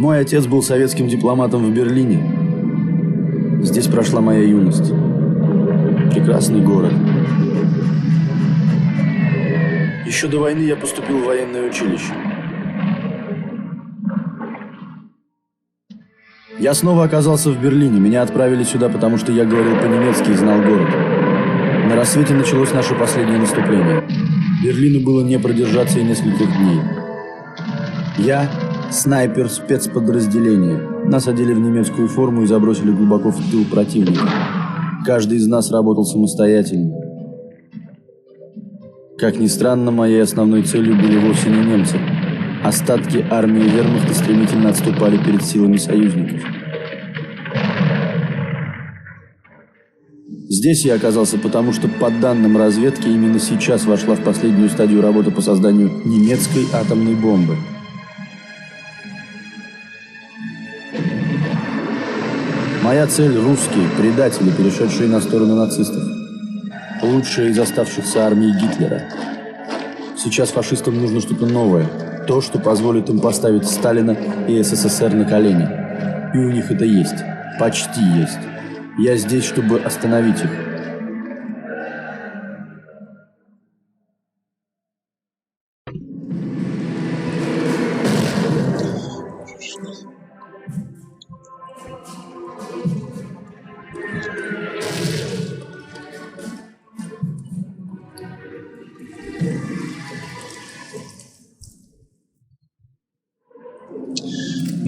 Мой отец был советским дипломатом в Берлине. Здесь прошла моя юность. Прекрасный город. Еще до войны я поступил в военное училище. Я снова оказался в Берлине. Меня отправили сюда, потому что я говорил по-немецки и знал город. На рассвете началось наше последнее наступление. Берлину было не продержаться и нескольких дней. Я снайпер спецподразделения. Нас одели в немецкую форму и забросили глубоко в тыл противника. Каждый из нас работал самостоятельно. Как ни странно, моей основной целью были вовсе не немцы. Остатки армии вермахта стремительно отступали перед силами союзников. Здесь я оказался потому, что по данным разведки именно сейчас вошла в последнюю стадию работы по созданию немецкой атомной бомбы. Моя цель – русские, предатели, перешедшие на сторону нацистов. Лучшие из оставшихся армий Гитлера. Сейчас фашистам нужно что-то новое. То, что позволит им поставить Сталина и СССР на колени. И у них это есть. Почти есть. Я здесь, чтобы остановить их.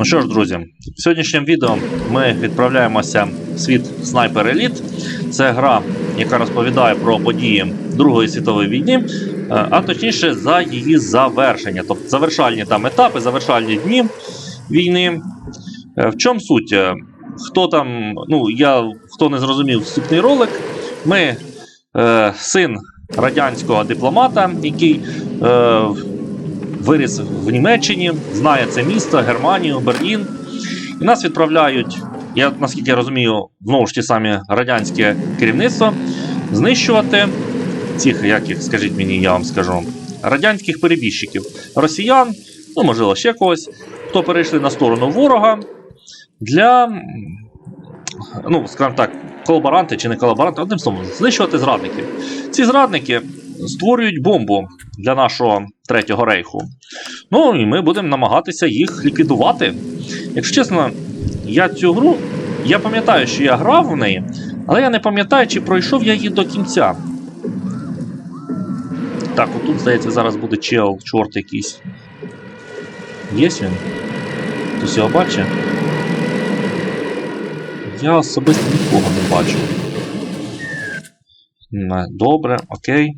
Ну що ж, друзі, в сьогоднішньому відео ми відправляємося в світ Sniper Elite. Це гра, яка розповідає про події Другої світової війни, е, а точніше за її завершення. Тобто завершальні там етапи, завершальні дні війни. Е, В чому суть? Хто там, ну я хто не зрозумів вступний ролик, ми е, син радянського дипломата, який е, виріс в Німеччині, знає це місто, Германію, Берлін. І нас відправляють, я наскільки я розумію, знову ж ті самі радянське керівництво, знищувати цих, як їх, скажіть мені, я вам скажу, радянських перебіжчиків, росіян, ну, можливо, ще когось, хто перейшли на сторону ворога для, ну, скажімо так, колаборанти чи не колаборанти, одним словом, знищувати зрадників. Ці зрадники створюють бомбу для нашого третього рейху. Ну і ми будемо намагатися їх ліквідувати. Якщо чесно, я цю гру. Я пам'ятаю, що я грав в неї, але я не пам'ятаю, чи пройшов я її до кінця. Так, отут, здається, зараз буде чел, чорт якийсь. Є він? Хтось його бачить? Я особисто нікого не бачу. Добре, окей.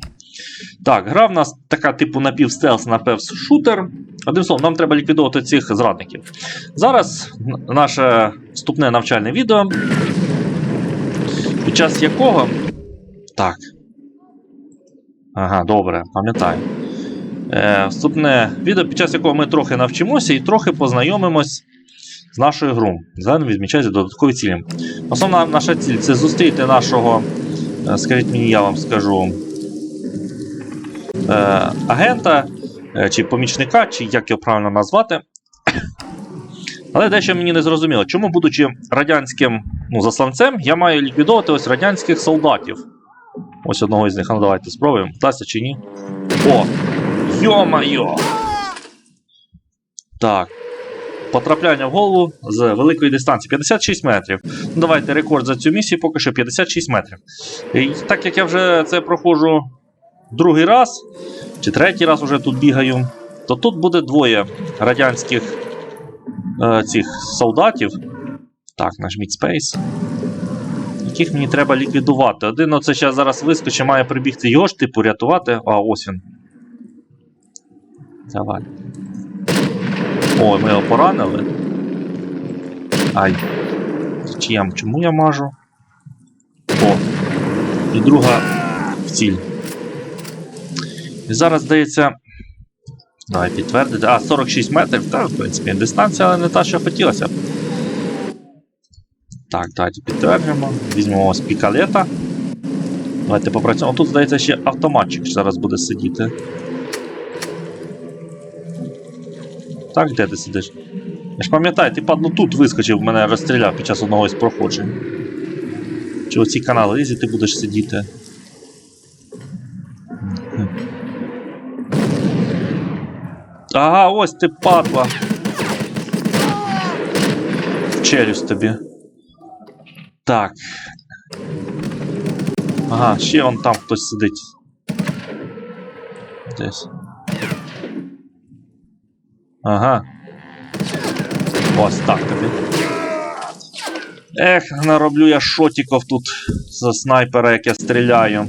Так, гра в нас така, типу, напівстелс, напівшутер. Одним словом, нам треба ліквідувати цих зрадників. Зараз наше вступне навчальне відео, під час якого. Так. Ага, добре, пам'ятаю. Е, вступне відео, під час якого ми трохи навчимося і трохи познайомимось з нашою грою. Зелено відмічається додаткові цілі. Основна наша ціль це зустріти нашого, е, скажіть мені, я вам скажу агента е, чи помічника, чи як його правильно назвати. Але дещо мені не зрозуміло, чому, будучи радянським ну, засланцем, я маю ліквідовувати ось радянських солдатів. Ось одного із них. Ну давайте спробуємо. Вдасться чи ні. О! Йо-майо! Так. Потрапляння в голову з великої дистанції 56 метрів. Ну, давайте рекорд за цю місію поки що 56 метрів. І так як я вже це проходжу другий раз, чи третій раз уже тут бігаю, то тут буде двоє радянських е, цих солдатів. Так, нажміть Space. Яких мені треба ліквідувати. Один оце ще зараз вискочить, має прибігти його ж типу рятувати. А, ось він. Давай. О, ми його поранили. Ай. Чиям, чому я мажу? О. І друга в ціль. І зараз здається. Давай підтвердити. А, 46 метрів, та, в принципі, дистанція, але не та, що хотілося б. Так, давайте підтвердимо. Візьмемо ось пікалета. Давайте попрацюємо. Тут, здається, ще автоматчик зараз буде сидіти. Так, де ти сидиш? Я ж пам'ятаю, ти падло тут вискочив, мене розстріляв під час одного із проходжень. Чи оці канали лізі ти будеш сидіти? Ага, ось ти падла. В челюсть тобі. Так. Ага, ще он там хтось сидить. Десь. Ага. Ось так тобі. Ех, нароблю я шотіков тут за снайпера, як я стріляю.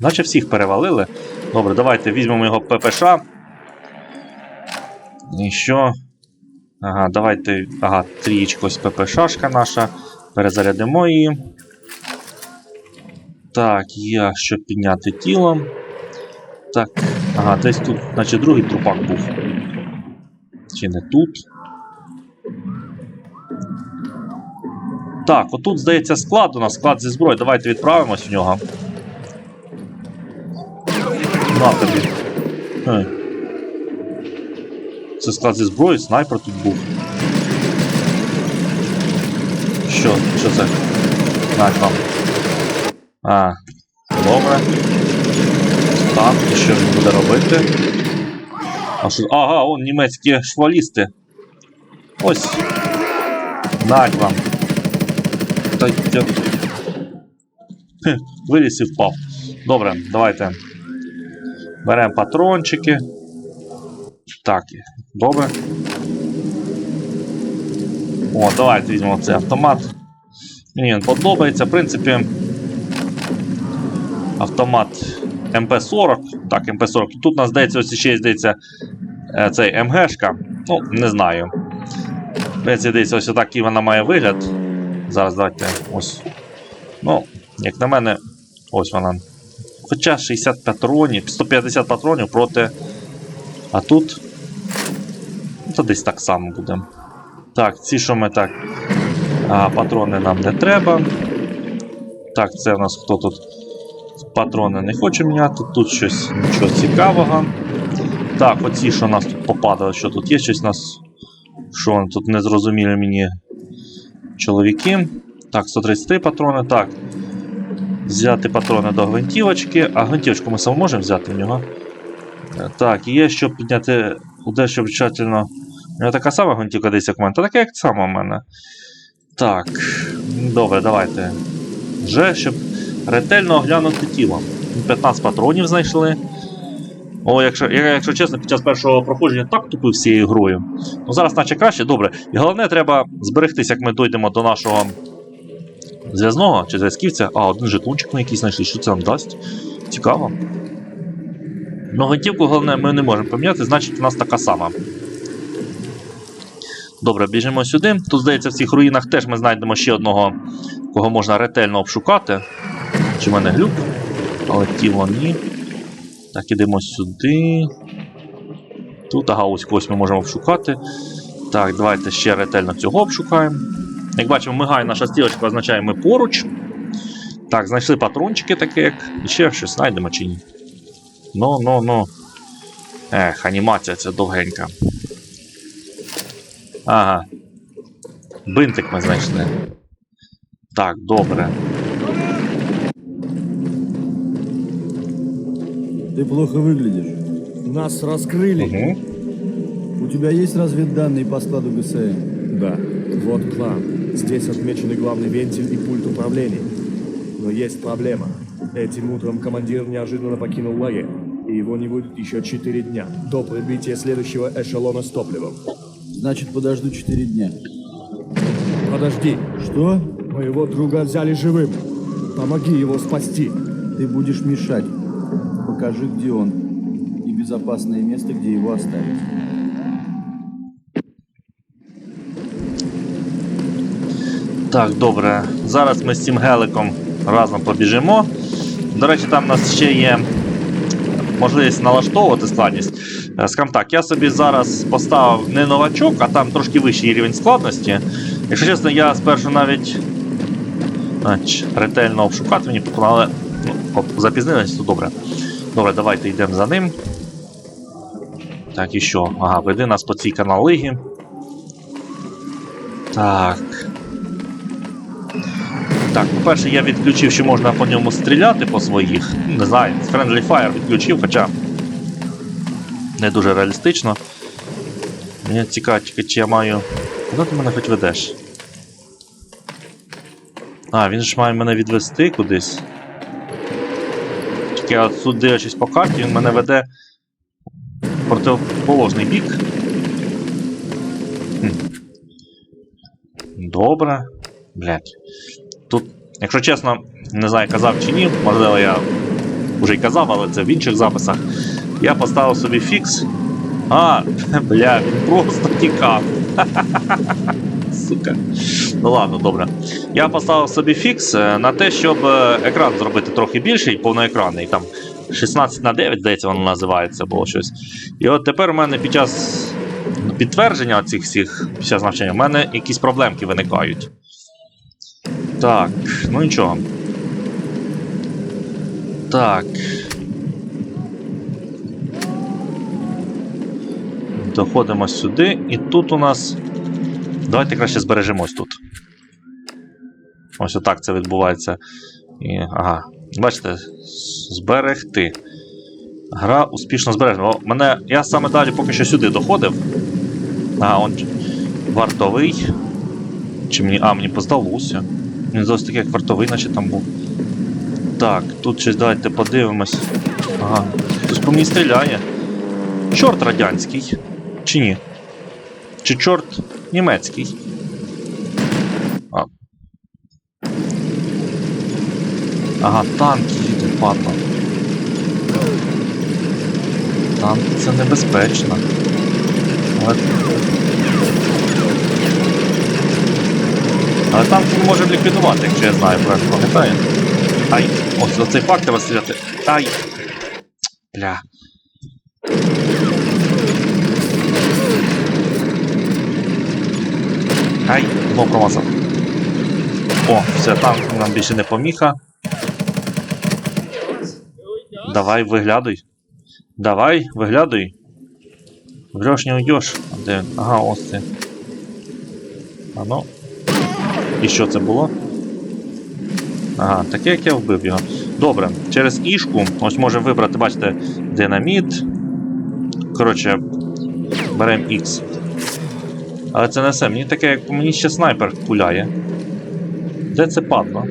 Наче всіх перевалили. Добре, давайте візьмемо його ППШ. І що? Ага, давайте. Ага, трієчка ось ППШшка наша. Перезарядимо її. Так, я щоб підняти тіло. Так. Ага, десь тут, наче другий трупак був. Чи не тут? Так, отут, здається, склад у нас, склад зі зброї. Давайте відправимось в нього. На тобі. Це склад зі зброї, снайпер тут був. Що? Що це? Так, вам. А, добре. Так, і що він буде робити? А що? Ага, он німецькі швалісти. Ось. Нать вам. Та я... Виліз і впав. Добре, давайте. Беремо патрончики. Так, добре. О, давайте візьмемо цей автомат. Мені він подобається. В принципі, автомат МП-40. Так, МП-40. Тут у нас здається, ось ще здається, е, цей МГшка. Ну, не знаю. Принципі, здається, ось такий вона має вигляд. Зараз давайте ось. Ну, як на мене, ось вона. Хоча 60 патронів, 150 патронів проти. А тут. То десь так само буде. Так, ці, що ми так. А, патрони нам не треба. Так, це в нас хто тут? Патрони не хоче міняти, тут щось нічого цікавого. Так, оці, що нас тут попадали, що тут є щось у нас. Що вони тут незрозумілі мені чоловіки. Так, 133 патрони. Так. Взяти патрони до гвинтівочки. А гвинтівочку ми саме можемо взяти в нього. Так, є, щоб підняти дещо вчательно. Така сама гвинтівка десь як в мене. Та така як сама в мене. Так. Добре, давайте. Вже, щоб ретельно оглянути тіло. 15 патронів знайшли. О, якщо, якщо чесно, під час першого проходження так тупив всією грою. Ну зараз наче краще, добре. І головне, треба зберегтись, як ми дійдемо до нашого зв'язного чи зв'язківця. А, один жетончик ми якийсь знайшли. Що це нам дасть? Цікаво. Ну, гвинтівку, головне, ми не можемо поміняти, значить, у нас така сама. Добре, біжимо сюди. Тут, здається, в цих руїнах теж ми знайдемо ще одного, кого можна ретельно обшукати. Чи в мене глюк? Але тіло ні. Так, ідемо сюди. Тут, ага, ось когось ми можемо обшукати. Так, давайте ще ретельно цього обшукаємо. Як бачимо, мигає наша стрілочка, означає ми поруч. Так, знайшли патрончики таке, як. І ще щось знайдемо чи ні. Ну, ну, ну. Ех, анімація ця довгенька. Ага. Бинтик ми знайшли. Так, добре. Ты плохо выглядишь. Нас раскрыли. Угу. У тебя есть разведданные по складу ГСМ? Да. Вот план. Здесь отмечены главный вентиль и пульт управления. Но есть проблема. Этим утром командир неожиданно покинул лагерь. И его не будет еще четыре дня. До прибытия следующего эшелона с топливом. Значит, подожду 4 дня. Подожди. Что? Моего друга взяли живым. Помоги его спасти. Ты будешь мешать. Покажи, где он. И безопасное место, где его оставить. Так, добре. Зараз ми з цим геликом разом побіжимо. До речі, там у нас ще є можливість налаштовувати складність. Е, Скажімо так, я собі зараз поставив не новачок, а там трошки вищий рівень складності. Якщо чесно, я спершу навіть ретельно обшукати мені але ну, оп, то добре. Добре, давайте йдемо за ним. Так, і що? Ага, веди нас по цій каналигі. Так. Так, по-перше, я відключив, що можна по ньому стріляти по своїх. Не знаю, Friendly Fire відключив, хоча не дуже реалістично. Мені цікаво, чи я маю. Куди ти мене хоч ведеш? А, він ж має мене відвести кудись. Тільки я тут дивлячись по карті, він мене веде в противоположний бік. Хм. Добре. Блять. Якщо чесно, не знаю, казав чи ні, можливо, я вже й казав, але це в інших записах. Я поставив собі фікс. А, бля, він просто тікав. Сука. Ну ладно, добре. Я поставив собі фікс е, на те, щоб е, екран зробити трохи більший, повноекранний. Там 16 на 9, здається, воно називається, було щось. І от тепер у мене під час підтвердження цих всіх навчання, у мене якісь проблемки виникають. Так, ну нічого. Так. Доходимо сюди, і тут у нас. Давайте краще збережемось тут. Ось отак це відбувається. І, ага. Бачите, зберегти. Гра успішно збережена. Мене, я саме далі поки що сюди доходив. А, он вартовий. Чи мені. А, мені поздалося. Він зовсім такий, як вартовий, наче там був. Так, тут щось давайте подивимось. Ага. Хтось по мені стріляє. Чорт радянський. Чи ні? Чи чорт німецький? А. Ага, танк їде, падла. Танк це небезпечно. Але... Але він може ліквідувати, якщо я знаю, правильно пам'ятаю. Ай, ось оцей факт треба стріляти. Ай! Бля. Ай, знову промазав. О, все, танк нам більше не поміха. Давай, виглядуй. Давай, виглядуй. Врешь, не уйдеш. А Де? Ага, ось ти. А ну. І що це було? Ага, таке, як я вбив його. Добре, через ішку, ось можемо вибрати, бачите, динаміт. Коротше, беремо X. Але це не все. Мені таке, як мені ще снайпер пуляє. Де це падло?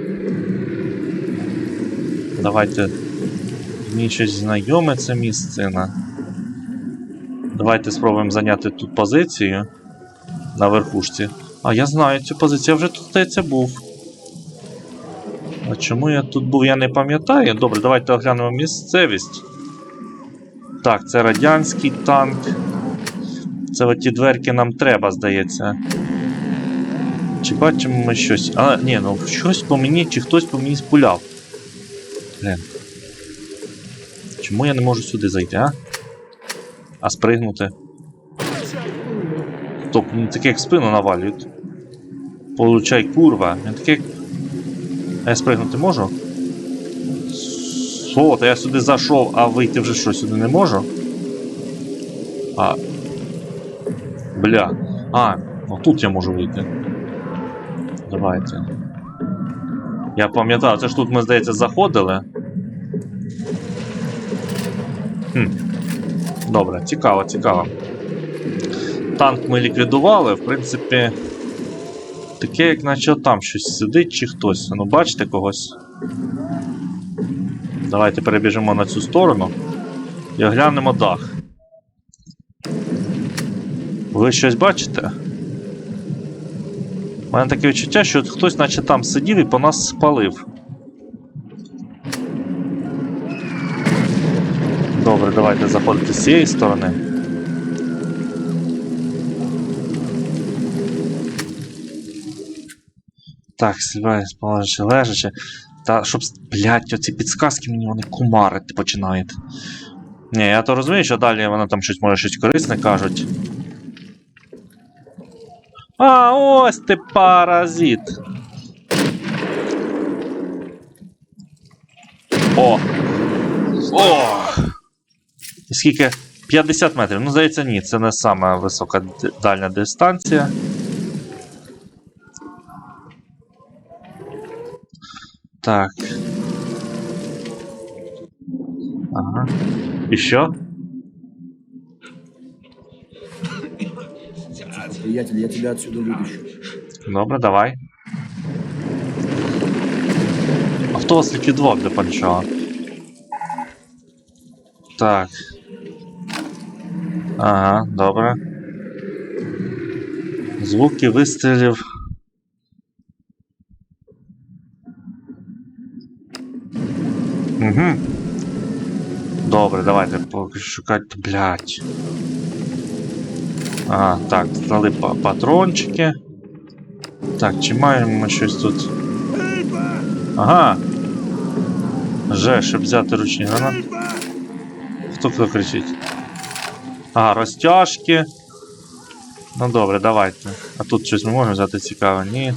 Давайте. Мені щось знайоме це місцина. Давайте спробуємо зайняти тут позицію на верхушці. А я знаю цю позицію, я вже тут здається був. А чому я тут був, я не пам'ятаю. Добре, давайте оглянемо місцевість. Так, це радянський танк. Це от ті дверки нам треба, здається. Чи бачимо ми щось? А, ні, ну щось по мені, чи хтось по мені спуляв. Блін. Чому я не можу сюди зайти, а? А спригнути. Стоп, мені таке як спину навалюють. Получай курва. Він таке. як- А я спригнути можу? Що, то я сюди зайшов, а вийти вже що, сюди не можу? А. Бля. А, ну тут я можу вийти. Давайте. Я пам'ятаю, це ж тут ми, здається, заходили. Хм. Добре, цікаво, цікаво. Танк ми ліквідували, в принципі. Таке, як наче там щось сидить чи хтось. Ну, бачите когось. Давайте перебіжимо на цю сторону і оглянемо дах. Ви щось бачите? У мене таке відчуття, що хтось наче там сидів і по нас спалив. Добре, давайте заходити з цієї сторони. Так, стріляє, положи лежачи. Та щоб. Блять, оці підсказки мені вони кумарити починають. Ні, я то розумію, що далі вони там щось може щось корисне кажуть. А, ось ти паразит. О! О! Скільки 50 метрів. Ну, здається, ні, це не сама висока дальня дистанція. Так. Ага. І що? Приятель, я тебя отсюда вытащу. Добре, давай. А хто вас ліквідував для початку? Так. Ага, добре. Звуки вистрілів. Угу. Добре, давайте шукати. Блять. Ага, так, па- патрончики. Так, чи маємо ми щось тут? Ага. Же, щоб взяти ручні гранати. Хто хто кричить? Ага, розтяжки. Ну добре, давайте. А тут щось ми можемо взяти цікаве? Ні.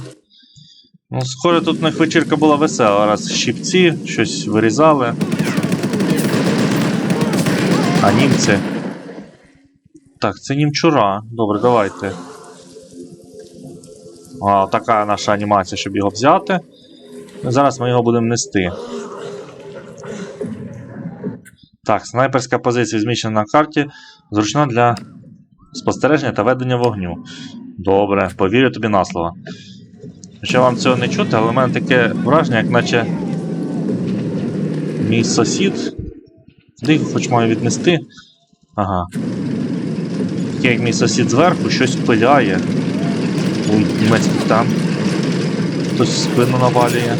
Ну, схоже, тут у них вечірка була весела. Раз щипці, щось вирізали. А німці. Так, це німчура. Добре, давайте. А, така наша анімація, щоб його взяти. Зараз ми його будемо нести. Так, снайперська позиція зміщена на карті. Зручна для спостереження та ведення вогню. Добре, повірю тобі на слово. Хоча вам цього не чути, але в мене таке враження, як наче мій сусід. Куди його хоч маю віднести? Ага. Таке, як мій сусід зверху, щось пиляє. Ой, німецький там. Хтось спину навалює.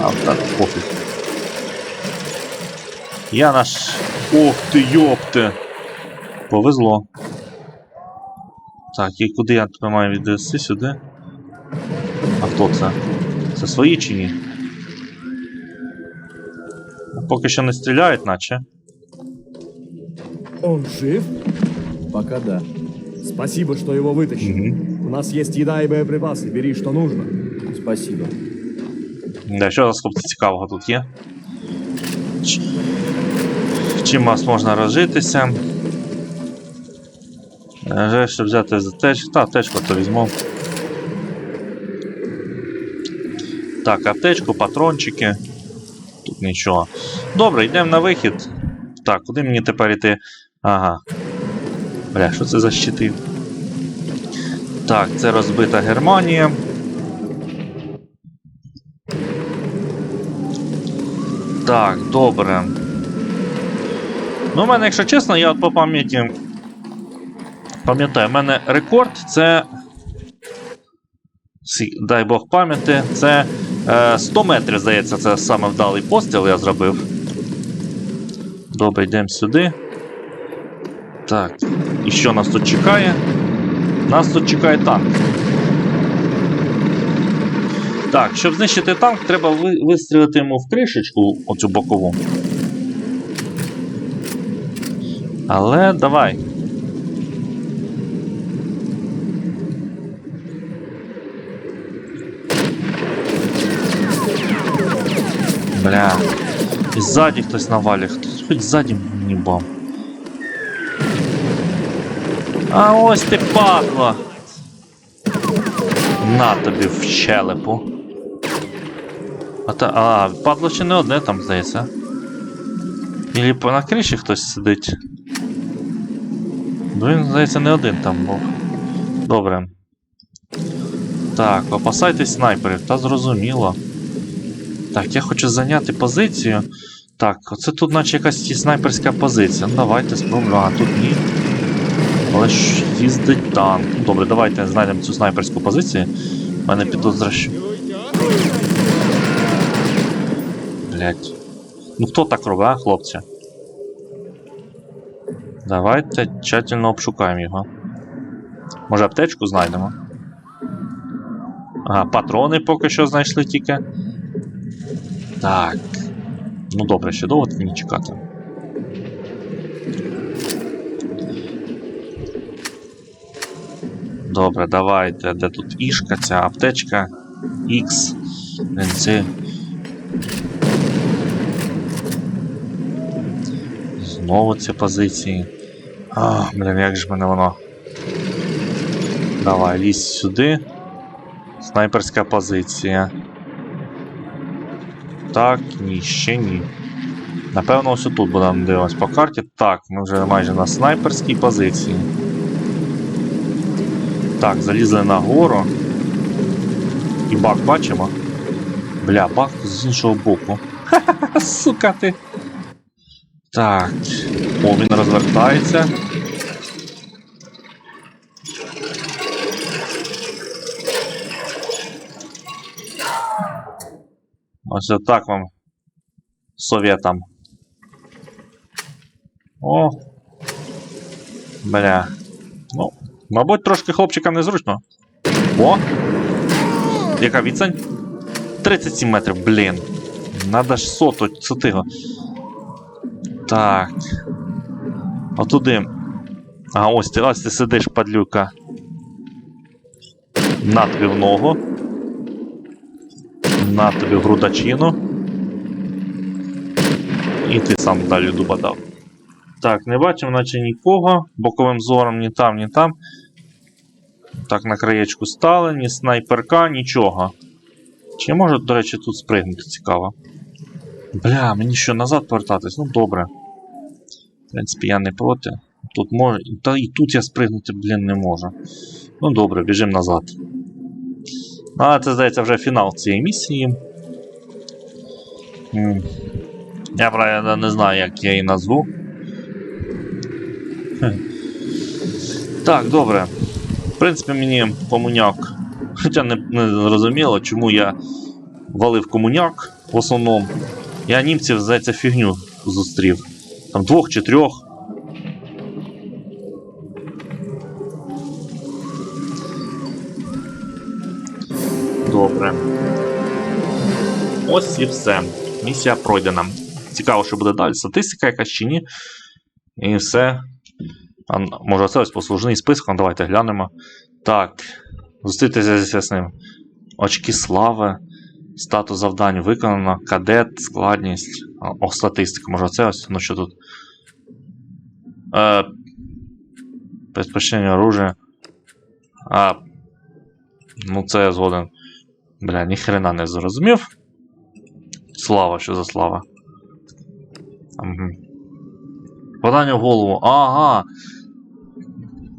А, так, пофіг. Я наш. Ох ти, йопте! Повезло. Так, і куди я тебе маю відвести сюди? А хто це? Це свої чи ні? Поки що не стріляють, наче. Он жив? Пока да. Спасибо, что его вытащили. У нас есть еда и боеприпасы. Бери, что нужно. Спасибо. Да, що нас хлопці цікавого тут є? Ч- Чим вас можна розжитися? Вже, щоб взяти за аптечку. Та, аптечку то візьму. Так, аптечку, патрончики. Тут нічого. Добре, йдемо на вихід. Так, куди мені тепер йти? Ага. Бля, що це за щити? Так, це розбита Германія. Так, добре. Ну, у мене, якщо чесно, я от по пам'яті. Пам'ятаю, у мене рекорд це. Дай Бог пам'яті, це 100 метрів, здається, це саме вдалий постріл я зробив. Добре, йдемо сюди. Так. І що нас тут чекає? Нас тут чекає танк. Так, щоб знищити танк, треба вистрілити йому в кришечку, оцю бокову. Але давай. Бля. І ззаді хтось навалює. Хтось хоч ззаді мені бам. А ось ти падла. На тобі в щелепу. А, та, а падло ще не одне там, здається. Ілі на криші хтось сидить. Ну він, здається, не один там був. Добре. Так, опасайтесь снайперів, та зрозуміло. Так, я хочу зайняти позицію. Так, оце тут наче якась снайперська позиція. Ну давайте спробуємо. А, тут ні. Але ж їздить танк. Ну, Добре, давайте знайдемо цю снайперську позицію. У мене підозра, що. Блять. Ну хто так робить, а, хлопці? Давайте тщательно обшукаємо його. Може аптечку знайдемо? Ага, патрони поки що знайшли тільки. Так. Ну добре, ще довго мені чекати. Добре, давайте. Де тут ішка, ця аптечка? X. Це. Знову ці позиції. А, блін, як ж мене воно. Давай, лізь сюди. Снайперська позиція. Так, ні, ще ні. Напевно, ось тут будемо дивимось по карті. Так, ми вже майже на снайперській позиції. Так, залізли на гору. І бак бачимо. Бля, бак з іншого боку. Ха-ха, сука ти. Так. О, він розвертається. Ось отак вам. Совєтам. О. Бля. Ну, мабуть, трошки хлопчикам незручно. О! Яка відстань? 37 метрів, блін. Надо ж соту, сотиго. Так. Отуди. А ось ти, ось ти сидиш, падлюка. Ногу. На тобі грудачину. І ти сам далі дуба дав. Так, не бачимо, наче нікого. Боковим зором ні там, ні там. Так, на краєчку стали, ні снайперка, нічого. Чи я можу, до речі, тут спригнути цікаво? Бля, мені що назад повертатись? Ну добре. В принципі, я не проти. Тут може. Та і тут я спригнути, блін, не можу. Ну добре, біжимо назад. А, це здається вже фінал цієї місії. Я правда не знаю, як я її назву. Так, добре. В принципі, мені комуняк. Хоча не, не зрозуміло, чому я валив комуняк в основному. Я німців за цю фігню зустрів. Там двох чи трьох. І все. Місія пройдена. Цікаво, що буде далі. Статистика якась чи ні. І все. А, може, це ось послужний список, ну, давайте глянемо. Так. Зустрітися з ним. Очки слави. Статус завдань виконано. Кадет, складність. О, статистика. Може, це ось. Ну що тут? Е, Предпочтення оружия. А. Ну, це я згоден. Бля, ніхрена не зрозумів. Слава, що за слава. Угу. Подання в голову. Ага.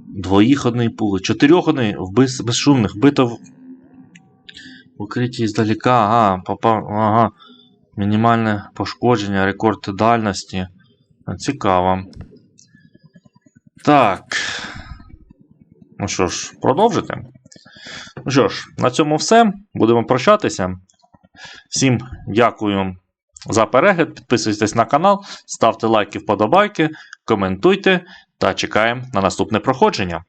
Двоїходний пули. Чотирьохідний вбис... безшумних. Вбито в укритті здалека. Ага, попав. Ага. Мінімальне пошкодження, рекорд дальності. Цікаво. Так. Ну що ж, продовжити. Ну що ж, на цьому все. Будемо прощатися. Всім дякую за перегляд. Підписуйтесь на канал, ставте лайки, вподобайки, коментуйте та чекаємо на наступне проходження.